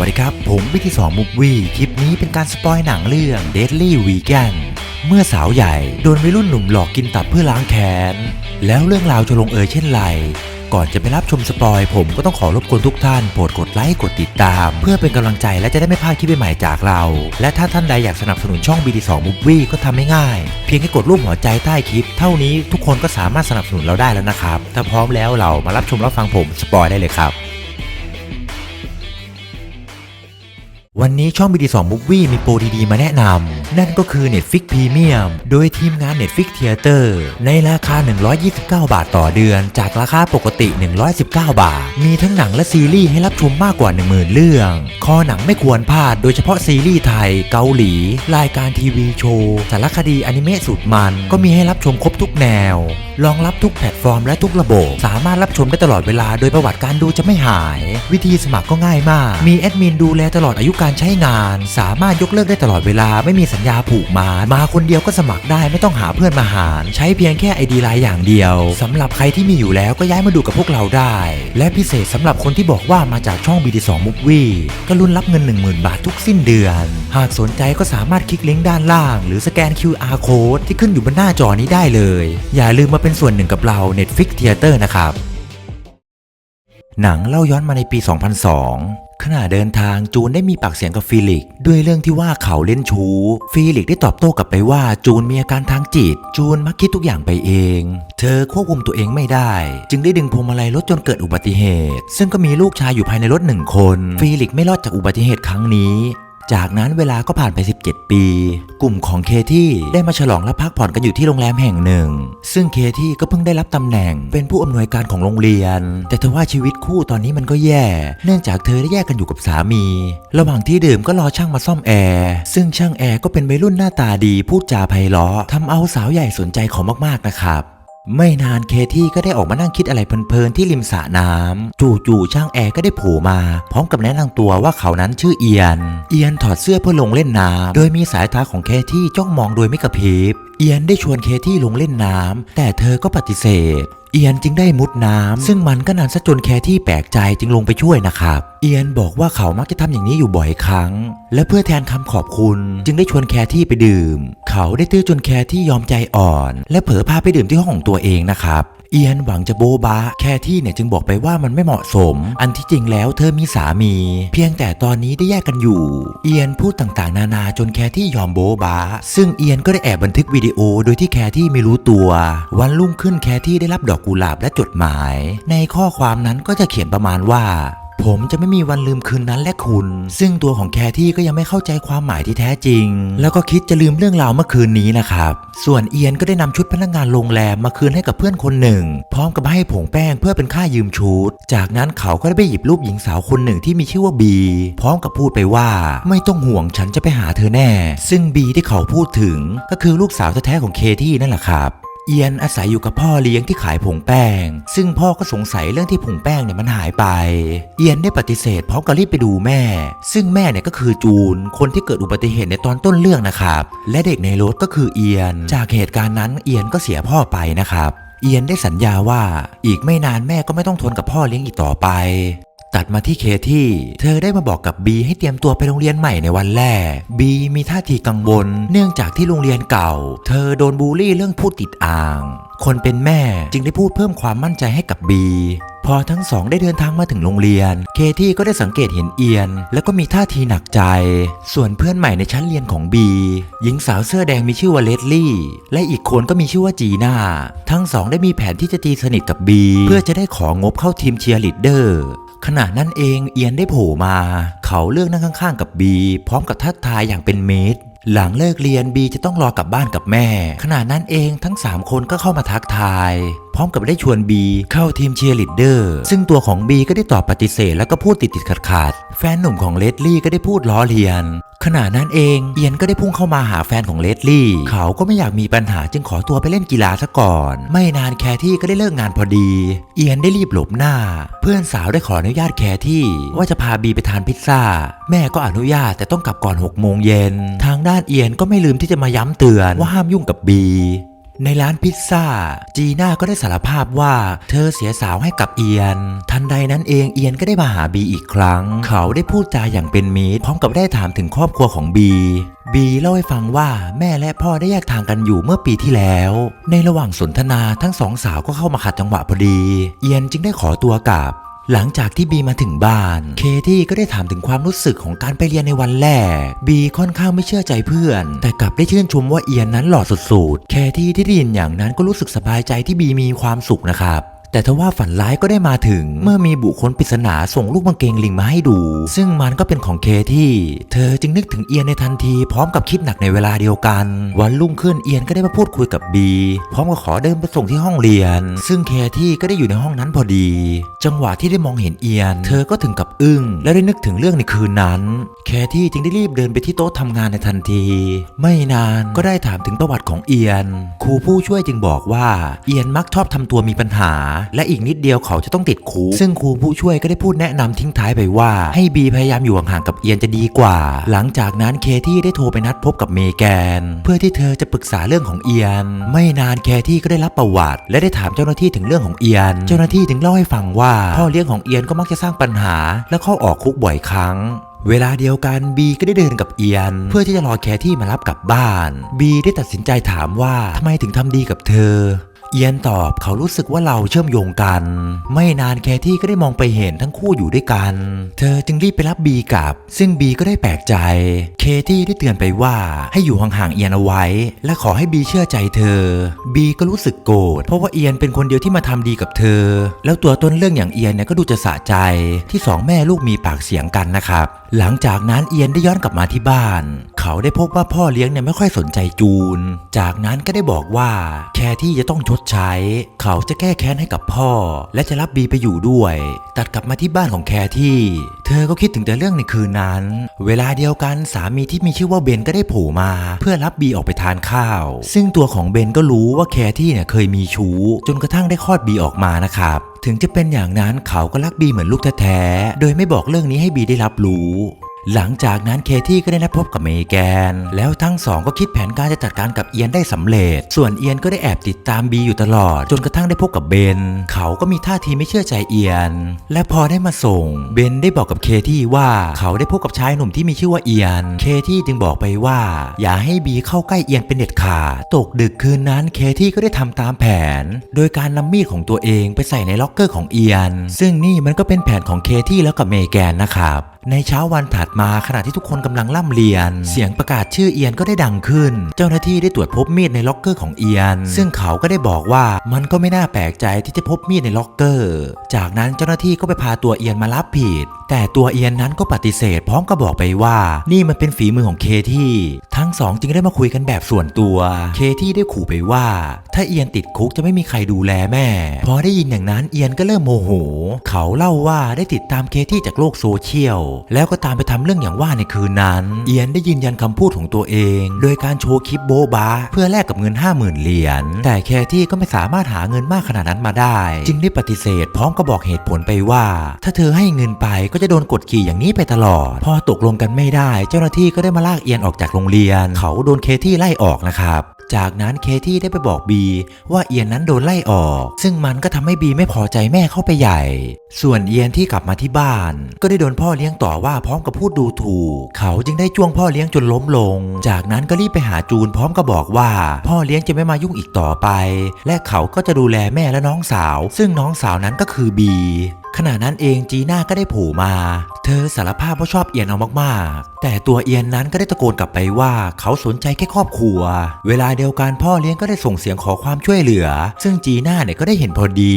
วัสดีครับ ผมวิธีสองมุกวีคลิปนี้เป็นการสปอยหนังเรื่อง Deadly Vegan เมื่อสาวใหญ่โดนวัยรุ่นหนุ่มหลอกกินตับเพื่อล้างแค้น แล้วเรื่องราวจะลงเอยเช่นไร ก่อนจะไปรับชมสปอยผมก็ต้องขอรบกวนทุกท่านโปรดกดไลค์กดติดตาม เพื่อเป็นกำลังใจและจะได้ไม่พลาดคลิปใหม่ๆจากเรา และถ้าท่านใดอยากสนับสนุนช่อง BD2 Movie ก็ทำง่ายๆเพียงแค่กดรูปหัวใจใต้คลิป เท่านี้ทุกคนก็สามารถสนับสนุนเราได้แล้วนะครับถ้าพร้อมแล้วเรามารับชมรับฟังผมสปอยได้เลยครับ วันนี้ช่อง BD2 Movie มีโปรดีๆ มาแนะนำ นั่นก็คือ Netflix Premium โดยทีมงาน Netflix Theater ในราคา 129 บาทต่อเดือน จากราคาปกติ 119 บาท มีทั้งหนังและซีรีส์ให้รับชมมากกว่า 10,000 เรื่อง คอหนังไม่ควรพลาด โดยเฉพาะซีรีส์ไทย เกาหลี รายการทีวีโชว์ สารคดีอนิเมะสุดมัน ก็มีให้รับชมครบทุกแนว รองรับทุกแพลตฟอร์มและทุกระบบ สามารถรับชมได้ตลอดเวลาโดยประวัติการดูจะไม่หาย วิธีสมัครก็ง่ายมาก มีแอดมินดูแลตลอดอายุการใช้งาน สามารถยกเลิกได้ตลอดเวลาไม่มีสัญญาผูกมามาคนเดียวก็สมัครได้ไม่ต้องหาเพื่อนมาหาร ใช้เพียงแค่ไอดีไลน์อย่างเดียวสำหรับใครที่มีอยู่แล้วก็ย้ายมาดูกับพวกเราได้ และพิเศษสำหรับคนที่บอกว่ามาจากช่อง BD2 Movie ก็ลุ้นรับเงิน 10,000 บาททุกสิ้นเดือน หากสนใจก็สามารถคลิกลิงก์ด้านล่าง หรือสแกน QR code ที่ขึ้นอยู่บนหน้าจอนี้ได้เลย อย่าลืมมาเป็นเป็นส่วนหนึ่งกับเรา Netflix Theater นะครับ หนังเล่าย้อนมาในปี 2002 ขณะเดินทางจูนได้มีปากเสียงกับฟิลิก ด้วยเรื่องที่ว่าเขาเล่นชู้ ฟิลิกได้ตอบโต้กลับไปว่าจูนมีอาการทางจิต จูนมักคิดทุกอย่างไปเอง เธอควบคุมตัวเองไม่ได้ จึงได้ดึงพวงมาลัยรถจนเกิดอุบัติเหตุ ซึ่งก็มีลูกชายอยู่ภายในรถหนึ่งคน ฟิลิกไม่รอดจากอุบัติเหตุครั้งนี้ จากนั้นเวลาก็ผ่านไป 17 ปี กลุ่มของเคที่ได้มาฉลองและพักผ่อนกันอยู่ที่โรงแรมแห่งหนึ่ง ซึ่งเคที่ก็เพิ่งได้รับตำแหน่งเป็นผู้อำนวยการของโรงเรียน แต่ทว่าชีวิตคู่ตอนนี้มันก็แย่ เนื่องจากเธอได้แยกกันอยู่กับสามี ระหว่างที่ดื่มก็รอช่างมาซ่อมแอร์ซึ่งช่างแอร์ก็เป็นวัยรุ่นหน้าตาดีพูดจาไพเราะทำเอาสาวใหญ่สนใจเขามากๆนะครับ ไม่นานเคที่ก็ได้ออกมานั่งคิดอะไรเพลินๆที่ริมสระน้ำจู่ๆช่างแอร์ก็ได้โผล่มา พร้อมกับแนะนำตัวว่าเขานั้นชื่อเอียน เอียนถอดเสื้อเพื่อลงเล่นน้ำโดยมีสายตาของเคที่จ้องมองโดยไม่กระพริบเอียนได้ชวนเคที่ลงเล่นน้ำแต่เธอก็ปฏิเสธ เอียนจึงได้มุดน้ำซึ่งมันก็นานซะจนแคที่แปลกใจจึงลงไปช่วยนะครับเอียนบอกว่าเขามักจะทำอย่างนี้อยู่บ่อยครั้ง และเพื่อแทนคำขอบคุณ จึงได้ชวนแคที่ไปดื่ม เขาได้ตื้อจนแคที่ยอมใจอ่อน และเผลอพาไปดื่มที่ห้องของตัวเองนะครับ เอียนหวังจะโบบะแคที่เนี่ยจึงบอกไปว่ามันไม่เหมาะสม อันที่จริงแล้วเธอมีสามี เพียงแต่ตอนนี้ได้แยกกันอยู่ เอียนพูดต่างๆ นานาจนแคที่ยอมโบบะซึ่งเอียนก็ได้แอบบันทึกวิดีโอโดยที่แคที่ไม่รู้ตัว วันรุ่งขึ้นแคที่ได้รับดอกกุหลาบและจดหมาย ในข้อความนั้นก็จะเขียนประมาณว่า ผมจะไม่มีวันลืมคืนนั้นและคุณ ซึ่งตัวของแคที่ก็ยังไม่เข้าใจความหมายที่แท้จริง แล้วก็คิดจะลืมเรื่องราวเมื่อคืนนี้นะครับ ส่วนเอียนก็ได้นำชุดพนักงานโรงแรมมาคืนให้กับเพื่อนคนหนึ่ง พร้อมกับให้ผงแป้งเพื่อเป็นค่ายืมชุด จากนั้นเขาก็ได้ไปหยิบรูปหญิงสาวคนหนึ่งที่มีชื่อว่าบี พร้อมกับพูดไปว่าไม่ต้องห่วงฉันจะไปหาเธอแน่ ซึ่งบีที่เขาพูดถึงก็คือลูกสาวแท้ๆของเคที่นั่นแหละครับ เอียนอาศัยอยู่กับพ่อเลี้ยงที่ขายผงแป้ง ซึ่งพ่อก็สงสัยเรื่องที่ผงแป้งเนี่ยมันหายไป เอียนได้ปฏิเสธพร้อมกับรีบไปดูแม่ ซึ่งแม่เนี่ยก็คือจูน คนที่เกิดอุบัติเหตุในตอนต้นเรื่องนะครับ และเด็กในรถก็คือเอียน จากเหตุการณ์นั้นเอียนก็เสียพ่อไปนะครับ เอียนได้สัญญาว่าอีกไม่นานแม่ก็ไม่ต้องทนกับพ่อเลี้ยงอีกต่อไป ตัดมาที่เคที่ เธอได้มาบอกกับบีให้เตรียมตัวไปโรงเรียนใหม่ในวันแรกบีมีท่าทีกังวล เนื่องจากที่โรงเรียนเก่า เธอโดนบูลลี่เรื่องพูดติดอ่าง คนเป็นแม่จึงได้พูดเพิ่มความมั่นใจให้กับบีพอทั้งสองได้เดินทางมาถึงโรงเรียน เคที่ก็ได้สังเกตเห็นเอียน แล้วก็มีท่าทีหนักใจ ส่วนเพื่อนใหม่ในชั้นเรียนของบี หญิงสาวเสื้อแดงมีชื่อว่าเลดลี่ และอีกคนก็มีชื่อว่าจีน่า ทั้งสองได้มีแผนที่จะตีสนิทกับบี เพื่อจะได้ของบเข้าทีมเชียร์ลีดเดอร์ ขณะนั้นเองเอียนได้โผล่มา เขาเลือกนั่งข้างๆ กับบี พร้อมกับทักทายอย่างเป็นมิตร หลังเลิกเรียนบีจะต้องรอกลับบ้านกับแม่ ขณะนั้นเองทั้ง 3 คนก็เข้ามาทักทาย ร้อมกับได้ชวนบีเข้าทีมเชียร์ลีดเดอร์ซึ่งตัวของบีก็ได้ตอบปฏิเสธแล้วก็พูดติดติดขัดขัดแฟนหนุ่มของเลดลี่ก็ได้พูดล้อเลียน ขณะนั้นเองเอียนก็ได้พุ่งเข้ามาหาแฟนของเลดลี่ เขาก็ไม่อยากมีปัญหาจึงขอตัวไปเล่นกีฬาซะก่อน ไม่นานแคที่ก็ได้เลิกงานพอดี เอียนได้รีบหลบหน้า เพื่อนสาวได้ขออนุญาตแคที่ ว่าจะพาบีไปทานพิซซ่า แม่ก็อนุญาตแต่ต้องกลับก่อน6โมงเย็นทางด้านเอียนก็ไม่ลืมที่จะมาย้ำเตือนว่าห้ามยุ่งกับบี ในร้านพิซซ่า จีน่าก็ได้สารภาพว่าเธอเสียสาวให้กับเอียน ทันใดนั้นเองเอียนก็ได้มาหาบีอีกครั้ง เขาได้พูดจาอย่างเป็นมิตรพร้อมกับได้ถามถึงครอบครัวของบีบีเล่าให้ฟังว่าแม่และพ่อได้แยกทางกันอยู่เมื่อปีที่แล้ว ในระหว่างสนทนาทั้งสองสาวก็เข้ามาขัดจังหวะพอดี เอียนจึงได้ขอตัวกลับ หลังจากที่บีมาถึงบ้าน เคที่ก็ได้ถามถึงความรู้สึกของการไปเรียนในวันแรก บีค่อนข้างไม่เชื่อใจเพื่อน แต่กลับได้ชื่นชมว่าเอียนนั้นหล่อสุดๆ เคที่ที่ได้ยินอย่างนั้นก็รู้สึกสบายใจที่บีมีความสุขนะครับ แต่ทว่าฝันร้ายก็ได้มาถึง เมื่อมีบุคคลปริศนาส่งลูกมังเกงลิงมาให้ดู ซึ่งมันก็เป็นของเคที่ เธอจึงนึกถึงเอียนในทันทีพร้อมกับคิดหนักในเวลาเดียวกัน วันรุ่งขึ้นเอียนก็ได้มาพูดคุยกับบีพร้อมกับขอเดินไปส่งที่ห้องเรียน ซึ่งเคที่ก็ได้อยู่ในห้องนั้นพอดี จังหวะที่ได้มองเห็นเอียน เธอก็ถึงกับอึ้งและได้นึกถึงเรื่องในคืนนั้นแคที่จึงได้รีบเดินไปที่โต๊ะทำงานในทันที ไม่นานก็ได้ถามถึงประวัติของเอียน ครูผู้ช่วยจึงบอกว่าเอียนมักชอบทำตัวมีปัญหาและอีกนิดเดียวเขาจะต้องติดคุกซึ่งครูผู้ช่วยก็ได้พูดแนะนำทิ้งท้ายไปว่า ให้บีพยายามอยู่ห่างๆกับเอียนจะดีกว่า หลังจากนั้นเคที่ได้โทรไปนัดพบกับเมแกน เพื่อที่เธอจะปรึกษาเรื่องของเอียน ไม่นานเคที่ก็ได้รับประวัติ และได้ถามเจ้าหน้าที่ถึงเรื่องของเอียน เจ้าหน้าที่ถึงเล่าให้ฟังว่า พ่อเลี้ยงของเอียนก็มักจะสร้างปัญหา และเข้าออกคุกบ่อยครั้งเวลาเดียวกันบีก็ได้เดินกับเอียน เพื่อที่จะรอแคที่มารับกลับบ้านบีได้ตัดสินใจถามว่าทำไมถึงทำดีกับเธอ เอียนตอบเขารู้สึกว่าเราเชื่อมโยงกัน ไม่นานแคที่ก็ได้มองไปเห็นทั้งคู่อยู่ด้วยกัน เธอจึงรีบไปรับบีกลับ ซึ่งบีก็ได้แปลกใจ เคที่ได้เตือนไปว่าให้อยู่ห่างๆเอียนเอาไว้ และขอให้บีเชื่อใจเธอ บีก็รู้สึกโกรธเพราะว่าเอียนเป็นคนเดียวที่มาทำดีกับเธอ แล้วตัวต้นเรื่องอย่างเอียนเนี่ยก็ดูจะสะใจที่สองแม่ลูกมีปากเสียงกันนะครับ หลังจากนั้นเอียนได้ย้อนกลับมาที่บ้าน เขาได้พบว่าพ่อเลี้ยงเนี่ยไม่ค่อยสนใจจูน จากนั้นก็ได้บอกว่าแคที่จะต้องชดใช้ เขาจะแก้แค้นให้กับพ่อ และจะรับบีไปอยู่ด้วย ตัดกลับมาที่บ้านของแคที่ เธอก็คิดถึงแต่เรื่องในคืนนั้น เวลาเดียวกันสามีที่มีชื่อว่าเบนก็ได้โผล่มา เพื่อรับบีออกไปทานข้าว ซึ่งตัวของเบนก็รู้ว่าแคที่เนี่ยเคยมีชู้ จนกระทั่งได้คลอดบีออกมานะครับ ถึงจะเป็นอย่างนั้นเขาก็รักบีเหมือนลูกแท้ๆ โดยไม่บอกเรื่องนี้ให้บีได้รับรู้ หลังจากนั้นเคที่ก็ได้นัดพบกับเมแกน แล้วทั้งสองก็คิดแผนการจะจัดการกับเอียนได้สำเร็จ ส่วนเอียนก็ได้แอบติดตามบีอยู่ตลอด จนกระทั่งได้พบกับเบน เขาก็มีท่าทีไม่เชื่อใจเอียน และพอได้มาส่ง เบนได้บอกกับเคที่ว่าเขาได้พบกับชายหนุ่มที่มีชื่อว่าเอียน เคที่จึงบอกไปว่า อย่าให้บีเข้าใกล้เอียนเป็นเด็ดขาด ตกดึกคืนนั้นเคที่ก็ได้ทำตามแผน โดยการนำมีดของตัวเองไปใส่ในล็อกเกอร์ของเอียน ซึ่งนี่มันก็เป็นแผนของเคที่แล้วกับเมแกนนะครับในเช้าวันถัดมาขณะที่ทุกคนกำลังล่ำเรียน เสียงประกาศชื่อเอียนก็ได้ดังขึ้น เจ้าหน้าที่ได้ตรวจพบมีดในล็อกเกอร์ของเอียน ซึ่งเขาก็ได้บอกว่ามันก็ไม่น่าแปลกใจที่จะพบมีดในล็อกเกอร์ จากนั้นเจ้าหน้าที่ก็ไปพาตัวเอียนมารับผิด แต่ตัวเอียนนั้นก็ปฏิเสธ พร้อมกับบอกไปว่า นี่มันเป็นฝีมือของเคที่ ทั้งสองจึงได้มาคุยกันแบบส่วนตัว เคที่ได้ขู่ไปว่า ถ้าเอียนติดคุกจะไม่มีใครดูแลแม่ พอได้ยินอย่างนั้นเอียนก็เริ่มโมโห เขาเล่าว่าได้ติดตามเคที่จากโลกโซเชียลแล้วก็ตามไปทำเรื่องอย่างว่าในคืนนั้น เอียนได้ยืนยันคำพูดของตัวเอง โดยการโชว์คลิปโบบาเพื่อแลกกับเงิน 50,000 เหรียญแต่แคที่ก็ไม่สามารถหาเงินมากขนาดนั้นมาได้ จึงได้ปฏิเสธ พร้อมกับบอกเหตุผลไปว่า ถ้าเธอให้เงินไปก็จะโดนกดขี่อย่างนี้ไปตลอด พอตกลงกันไม่ได้ เจ้าหน้าที่ก็ได้มาลากเอียนออกจากโรงเรียน เขาโดนเคที่ไล่ออกนะครับ จากนั้นเคที่ได้ไปบอกบีว่าเอียนนั้นโดนไล่ออก ซึ่งมันก็ทำให้บีไม่พอใจแม่เข้าไปใหญ่ ส่วนเอียนที่กลับมาที่บ้าน ก็ได้โดนพ่อเลี้ยงต่อว่าพร้อมกับพูดดูถูก เขาจึงได้จ้วงพ่อเลี้ยงจนล้มลง จากนั้นก็รีบไปหาจูนพร้อมกับบอกว่า พ่อเลี้ยงจะไม่มายุ่งอีกต่อไป และเขาก็จะดูแลแม่และน้องสาว ซึ่งน้องสาวนั้นก็คือบี ขณะนั้นเองจีน่าก็ได้โผล่มา เธอสารภาพว่าชอบเอียนเอามากๆ แต่ตัวเอียนนั้นก็ได้ตะโกนกลับไปว่าเขาสนใจแค่ครอบครัว เวลาเดียวกันพ่อเลี้ยงก็ได้ส่งเสียงขอความช่วยเหลือ ซึ่งจีน่าเนี่ยก็ได้เห็นพอดี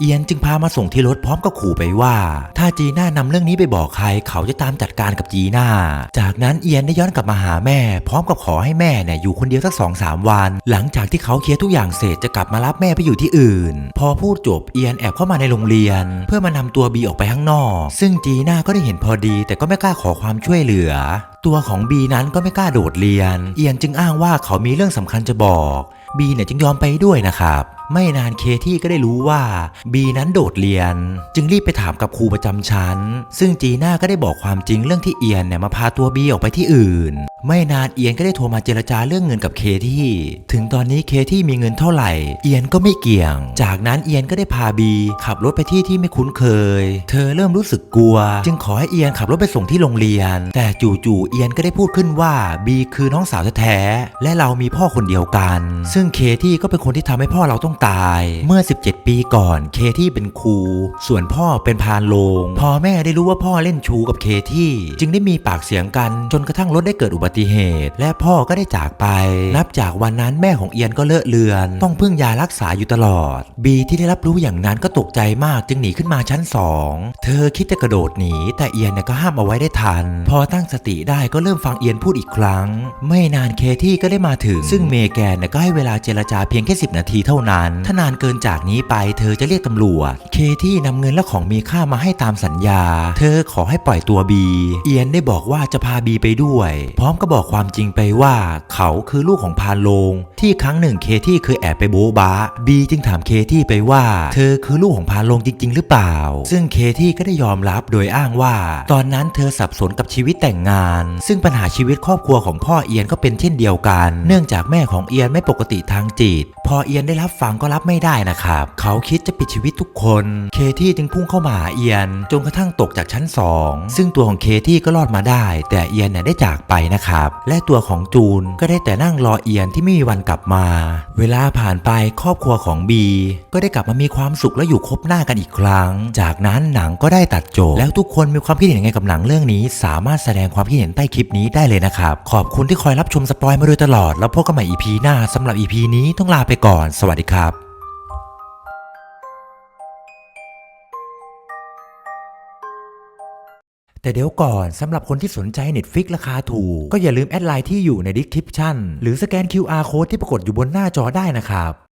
เอียนจึงพามาส่งที่รถพร้อมกับขู่ไปว่า ถ้าจีน่านำเรื่องนี้ไปบอกใครเขาจะตามจัดการกับจีน่า จากนั้นเอียนได้ย้อนกลับมาหาแม่ พร้อมกับขอให้แม่เนี่ยอยู่คนเดียวสักสองสามวัน หลังจากที่เขาเคลียร์ทุกอย่างเสร็จจะกลับมารับแม่ไปอยู่ที่อื่น พอพูดจบเอียนแอบเข้ามาในโรงเรียน เพื่อมานำตัวบีออกไปข้างนอก ซึ่งจีน่าก็ได้เห็นพอดี แต่ก็ไม่กล้าขอความช่วยเหลือ ตัวของบีนั้นก็ไม่กล้าโดดเรียน เอียนจึงอ้างว่าเขามีเรื่องสำคัญจะบอกบีเนี่ยจึงยอมไปด้วยนะครับ ไม่นานเคที่ก็ได้รู้ว่าบีนั้นโดดเรียน จึงรีบไปถามกับครูประจำชั้น ซึ่งจีน่าก็ได้บอกความจริงเรื่องที่เอียนเนี่ยมาพาตัวบีออกไปที่อื่น ไม่นานเอียนก็ได้โทรมาเจรจาเรื่องเงินกับเคที่ ถึงตอนนี้เคที่มีเงินเท่าไหร่ เอียนก็ไม่เกี่ยง จากนั้นเอียนก็ได้พาบีขับรถไปที่ที่ไม่คุ้นเคย เธอเริ่มรู้สึกกลัว จึงขอให้เอียนขับรถไปส่งที่โรงเรียน แต่จู่ๆเอียนก็ได้พูดขึ้นว่าบีคือน้องสาวแท้ๆและเรามีพ่อคนเดียวกัน ซึ่งเคที่ก็เป็นคนที่ทำให้พ่อเราต้องตาย เมื่อ 17 ปีก่อนเคที่เป็นครู ส่วนพ่อเป็นพานโรงพอแม่ได้รู้ว่าพ่อเล่นชูกับเคที่ จึงได้มีปากเสียงกัน จนกระทั่งรถได้เกิดอุบัติเหตุ และพ่อก็ได้จากไป นับจากวันนั้นแม่ของเอียนก็เลอะเลือน ต้องพึ่งยารักษาอยู่ตลอด บีที่ได้รับรู้อย่างนั้นก็ตกใจมากจึงหนีขึ้นมาชั้นสองเธอคิดจะกระโดดหนี แต่เอียนเนี่ยก็ห้ามเอาไว้ได้ทัน พอตั้งสติได้ก็เริ่มฟังเอียนพูดอีกครั้ง ไม่นานเคที่ก็ได้มาถึง ซึ่งเมแกนเนี่ยก็ให้เวลาเจรจาเพียงแค่ 10 นาทีเท่านั้นถ้านานเกินจากนี้ไปเธอจะเรียกตำรวจ เคที่นำเงินและของมีค่ามาให้ตามสัญญา เธอขอให้ปล่อยตัวบี เอียนได้บอกว่าจะพาบีไปด้วย พร้อมก็บอกความจริงไปว่าเขาคือลูกของพานโลง ที่ครั้งหนึ่งเคที่เคยแอบไปโบ๊ะบ้าบีจึงถามเคที่ไปว่า เธอคือลูกของพานโลงจริง ๆ หรือเปล่า ซึ่งเคที่ก็ได้ยอมรับโดยอ้างว่า ตอนนั้นเธอสับสนกับชีวิตแต่งงาน ซึ่งปัญหาชีวิตครอบครัวของพ่อเอียนก็เป็นเช่นเดียวกัน เนื่องจากแม่ของเอียนไม่ปกติทางจิต พอเอียนได้รับฟังงก็รับไม่ได้นะครับ เขาคิดจะปิดชีวิตทุกคน เคที่จึงพุ่งเข้ามาหาเอียน จนกระทั่งตกจากชั้น 2 ซึ่งตัวของเคที่ก็รอดมาได้ แต่เอียนเนี่ยได้จากไปนะครับ และตัวของจูนก็ได้แต่นั่งรอเอียนที่ไม่มีวันกลับมา เวลาผ่านไปครอบครัวของบีก็ได้กลับมามีความสุขและอยู่คบหน้ากันอีกครั้ง จากนั้นหนังก็ได้ตัดจบ แล้วทุกคนมีความคิดเห็นยังไงกับหนังเรื่องนี้ สามารถแสดงความคิดเห็นใต้คลิปนี้ได้เลยนะครับ ขอบคุณที่คอยรับชมสปอยมาโดยตลอด แล้วพบกันใหม่ EP หน้าสำหรับ EP นี้ต้องลาไปก่อน สวัสดีครับ แต่เดี๋ยวก่อนสำหรับคนที่สนใจ Netflix ราคาถูก ก็อย่าลืมแอดไลน์ที่อยู่ใน description หรือสแกน QR code ที่ปรากฏอยู่บนหน้าจอได้นะครับ